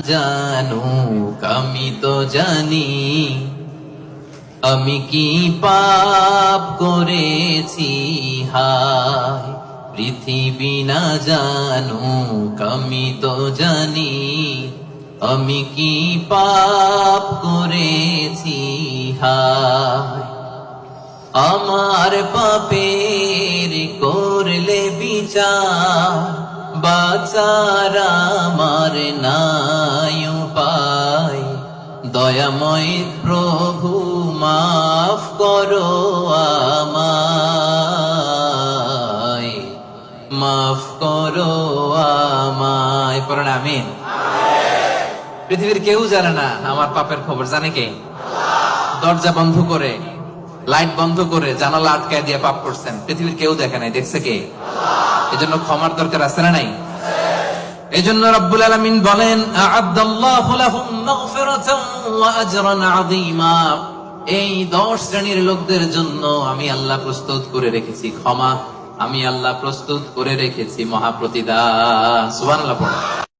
জানুক, আমি তো জানি। আমি কি পাপ করেছি? হায়, পৃথিবী না জানুক, আমি তো জানি। আমি কি পাপ করেছি? হায়, আমার পাপের করলে বিচার। বাচার আমার নাই উপায়। দয়াময় প্রভু, মাফ করো আমায়। মাফ করো আমায়। পড়েন আমিন। পৃথিবীর কেউ জানে না আমার পাপের খবর, জানে কে? দরজা বন্ধ করে, লাইট বন্ধ করে জানালা আটকায় দিয়ে পাপ করছেন। পৃথিবীর কেউ দেখে নাই, দেখছে কে? এজন্য ক্ষমার দরকার আছে না নাই? এজন্য রব্বুল আলামিন বলেন, আ'আদাল্লাহু লাহুম মাগফিরাতাও ওয়া আজরান আযীমা। এই দশ শ্রেণির লোকদের জন্য আমি আল্লাহ প্রস্তুত করে রেখেছি, ক্ষমা। আমি আল্লাহ প্রস্তুত করে রেখেছি মহাপ্রতিদান। সুবহানাল্লাহ, পড়ো।